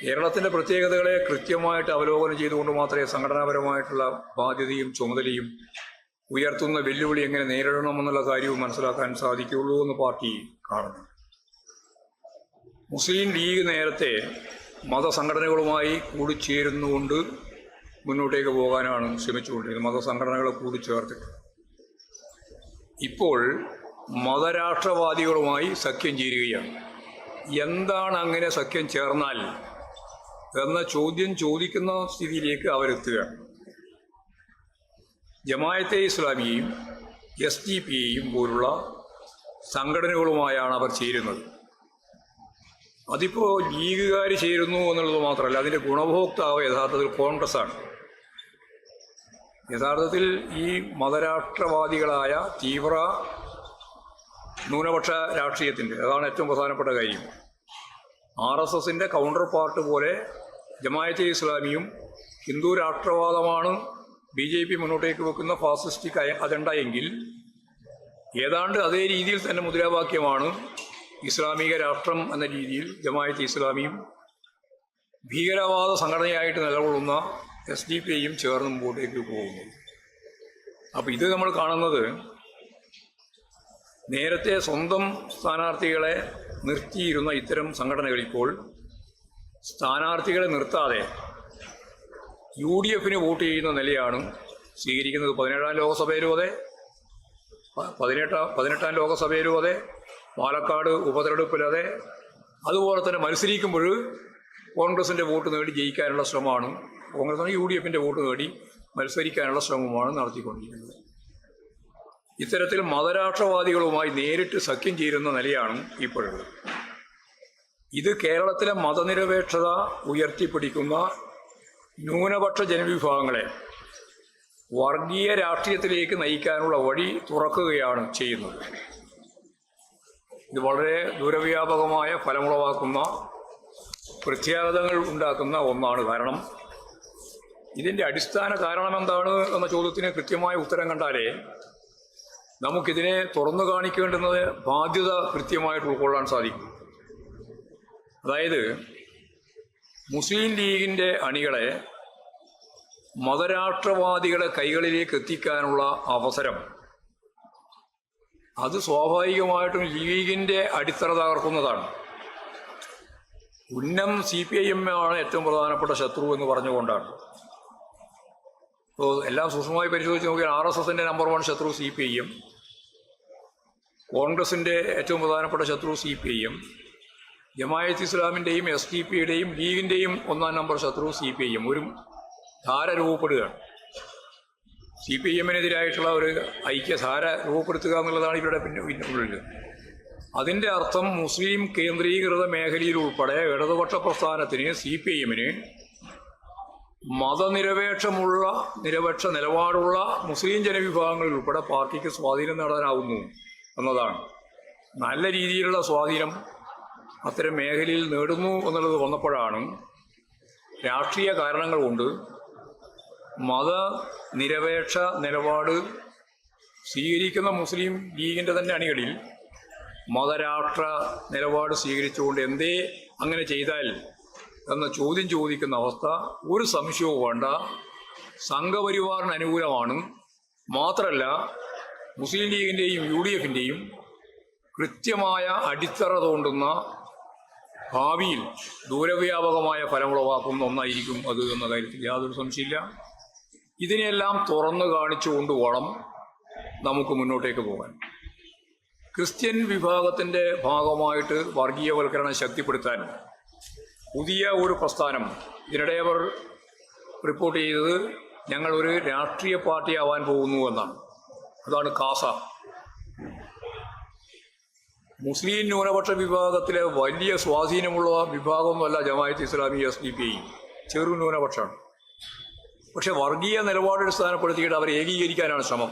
കേരളത്തിന്റെ പ്രത്യേകതകളെ കൃത്യമായിട്ട് അവലോകനം ചെയ്തുകൊണ്ട് മാത്രമേ സംഘടനാപരമായിട്ടുള്ള ബാധ്യതയും ചുമതലയും ഉയർത്തുന്ന വെല്ലുവിളി എങ്ങനെ നേരിടണമെന്നുള്ള കാര്യവും മനസ്സിലാക്കാൻ സാധിക്കുകയുള്ളൂ എന്ന് പാർട്ടി കാണുന്നു. മുസ്ലിം ലീഗ് നേരത്തെ മതസംഘടനകളുമായി കൂടിച്ചേരുന്നുകൊണ്ട് മുന്നോട്ടേക്ക് പോകാനാണ് ശ്രമിച്ചുകൊണ്ടിരുന്നത്. മതസംഘടനകളെ കൂടിച്ചേർത്തിട്ട് ഇപ്പോൾ മതരാഷ്ട്രവാദികളുമായി സഖ്യം ചേരുകയാണ്. എന്താണ് അങ്ങനെ സഖ്യം ചേർന്നാൽ എന്ന ചോദ്യം ചോദിക്കുന്ന സ്ഥിതിയിലേക്ക് അവരെത്തുകയാണ് ജമായത്തെ ഇസ്ലാമിയെയും എസ് ഡി പിയെയും പോലുള്ള സംഘടനകളുമായാണ് അവർ ചേരുന്നത്. അതിപ്പോൾ ലീഗുകാർ ചേരുന്നു എന്നുള്ളത് മാത്രമല്ല അതിന്റെ ഗുണഭോക്താവ് യഥാർത്ഥത്തിൽ കോൺഗ്രസ്സാണ്. യഥാർത്ഥത്തിൽ ഈ മതരാഷ്ട്രവാദികളായ തീവ്ര ന്യൂനപക്ഷ രാഷ്ട്രീയത്തിന്റെ അതാണ് ഏറ്റവും പ്രധാനപ്പെട്ട കാര്യം. ആർ എസ് എസിന്റെ കൗണ്ടർ പാർട്ട് പോലെ ജമായത്തെ ഇസ്ലാമിയും ഹിന്ദു രാഷ്ട്രവാദമാണ് ബി ജെ പി മുന്നോട്ടേക്ക് വെക്കുന്ന ഫാസിസ്റ്റിക് അജണ്ട എങ്കിൽ ഏതാണ്ട് അതേ രീതിയിൽ തന്നെ മുദ്രാവാക്യമാണ് ഇസ്ലാമിക രാഷ്ട്രം എന്ന രീതിയിൽ ജമായത്ത് ഇസ്ലാമിയും ഭീകരവാദ സംഘടനയായിട്ട് നിലകൊള്ളുന്ന എസ് ഡി പി ഐയും ചേർന്ന് മുമ്പോട്ടേക്ക് പോകുന്നു. അപ്പോൾ ഇത് നമ്മൾ കാണുന്നത് നേരത്തെ സ്വന്തം സ്ഥാനാർത്ഥികളെ നിർത്തിയിരുന്ന ഇത്തരം സംഘടനകൾ ഇപ്പോൾ സ്ഥാനാർത്ഥികളെ നിർത്താതെ യു ഡി എഫിന് വോട്ട് ചെയ്യുന്ന നിലയാണ് സ്വീകരിക്കുന്നത്. പതിനേഴാം ലോകസഭയിലും അതെ പതിനെട്ടാം പതിനെട്ടാം ലോകസഭയിലും അതെ പാലക്കാട് ഉപതെരഞ്ഞെടുപ്പിലതെ അതുപോലെ തന്നെ മത്സരിക്കുമ്പോൾ കോൺഗ്രസിന്റെ വോട്ട് നേടി ജയിക്കാനുള്ള ശ്രമമാണ്. കോൺഗ്രസ് യു ഡി എഫിന്റെ വോട്ട് നേടി മത്സരിക്കാനുള്ള ശ്രമമാണ് നടത്തിക്കൊണ്ടിരിക്കുന്നത്. ഇത്തരത്തിൽ മതരാഷ്ട്രവാദികളുമായി നേരിട്ട് സഖ്യം ചേരുന്ന നിലയാണ് ഇപ്പോഴുള്ളത്. ഇത് കേരളത്തിലെ മതനിരപേക്ഷത ഉയർത്തിപ്പിടിക്കുന്ന ന്യൂനപക്ഷ ജനവിഭാഗങ്ങളെ വർഗീയ രാഷ്ട്രീയത്തിലേക്ക് നയിക്കാനുള്ള വഴി തുറക്കുകയാണ് ചെയ്യുന്നത്. ഇത് വളരെ ദൂരവ്യാപകമായ ഫലമുളവാക്കുന്ന പ്രത്യാഘാതങ്ങൾ ഉണ്ടാക്കുന്ന ഒന്നാണ് കാരണം ഇതിന്റെ അടിസ്ഥാന കാരണം എന്താണ് എന്ന ചോദ്യത്തിന് കൃത്യമായ ഉത്തരം കണ്ടാലേ നമുക്കിതിനെ തുറന്നു കാണിക്കേണ്ടുന്നത് ബാധ്യത കൃത്യമായിട്ട് ഉൾക്കൊള്ളാൻ സാധിക്കും. അതായത് മുസ്ലിം ലീഗിന്റെ അണികളെ മതരാഷ്ട്രവാദികളെ കൈകളിലേക്ക് എത്തിക്കാനുള്ള അവസരം. അത് സ്വാഭാവികമായിട്ടും ലീഗിന്റെ അടിത്തറ തകർക്കുന്നതാണ്. ഉന്നം സി പി ഐ എം ആണ് ഏറ്റവും പ്രധാനപ്പെട്ട ശത്രു എന്ന് പറഞ്ഞുകൊണ്ടാണ്. ഇപ്പോൾ എല്ലാം സൂക്ഷ്മമായി പരിശോധിച്ച് നോക്കിയാൽ ആർ എസ് എസിന്റെ നമ്പർ വൺ ശത്രു സി പി ഐ എം. കോൺഗ്രസിന്റെ ഏറ്റവും പ്രധാനപ്പെട്ട ശത്രു C P I M. Jamaat ഇസ്ലാമിന്റെയും S D പിയുടെയും ലീഗിന്റെയും ഒന്നാം നമ്പർ ശത്രു സി പി ഐ എം ഒരു ധാര രൂപപ്പെടുകയാണ്. സി പി ഐ എമ്മിനെതിരായിട്ടുള്ള ഒരു ഐക്യധാര രൂപപ്പെടുത്തുക എന്നുള്ളതാണ് ഇവരുടെ പിന്നെ പിന്നുള്ളിൽ അതിന്റെ അർത്ഥം മുസ്ലിം കേന്ദ്രീകൃത മേഖലയിൽ ഉൾപ്പെടെ ഇടതുപക്ഷ പ്രസ്ഥാനത്തിന് സി പി ഐ എമ്മിന് മതനിരപേക്ഷമുള്ള നിരപേക്ഷ നിലപാടുള്ള മുസ്ലിം ജനവിഭാഗങ്ങളിൽ ഉൾപ്പെടെ പാർട്ടിക്ക് സ്വാധീനം നേടാനാവുന്നു എന്നതാണ്. നല്ല രീതിയിലുള്ള സ്വാധീനം അത്തരം മേഖലയിൽ നേടുന്നു എന്നുള്ളത് വന്നപ്പോഴാണ് രാഷ്ട്രീയ കാരണങ്ങൾ കൊണ്ട് മത നിരപേക്ഷ നിലപാട് സ്വീകരിക്കുന്ന മുസ്ലിം ലീഗിന്റെ തന്നെ അണികളിൽ മതരാഷ്ട്ര നിലപാട് സ്വീകരിച്ചുകൊണ്ട് എന്തേ അങ്ങനെ ചെയ്താൽ എന്ന ചോദ്യം ചോദിക്കുന്ന അവസ്ഥ ഒരു സംശയവും വേണ്ട. സംഘപരിവാറിന് അനുകൂലമാണ്. മാത്രമല്ല മുസ്ലിം ലീഗിന്റെയും യു ഡി എഫിന്റെയും കൃത്യമായ അടിത്തറ തോണ്ടുന്ന ഭാവിയിൽ ദൂരവ്യാപകമായ ഫലമുളവാക്കുന്ന ഒന്നായിരിക്കും അത് എന്ന കാര്യത്തിൽ യാതൊരു സംശയമില്ല ഇതിനെല്ലാം തുറന്നു കാണിച്ചുകൊണ്ട് വളം നമുക്ക് മുന്നോട്ടേക്ക് പോകാൻ. ക്രിസ്ത്യൻ വിഭാഗത്തിന്റെ ഭാഗമായിട്ട് വർഗീയവൽക്കരണം ശക്തിപ്പെടുത്താൻ പുതിയ ഒരു പ്രസ്ഥാനം ഇതിനിടെ അവർ റിപ്പോർട്ട് ചെയ്തത് ഞങ്ങൾ ഒരു രാഷ്ട്രീയ പാർട്ടി ആവാൻ പോകുന്നു എന്നാണ്. അതാണ് കാസ. മുസ്ലിം ന്യൂനപക്ഷ വിഭാഗത്തിലെ വലിയ സ്വാധീനമുള്ള വിഭാഗമൊന്നുമല്ല Jamaat Islami S D P I ചെറു ന്യൂനപക്ഷമാണ് പക്ഷെ വർഗീയ നിലപാട് അടിസ്ഥാനപ്പെടുത്തിയിട്ട് അവരെ ഏകീകരിക്കാനാണ് ശ്രമം.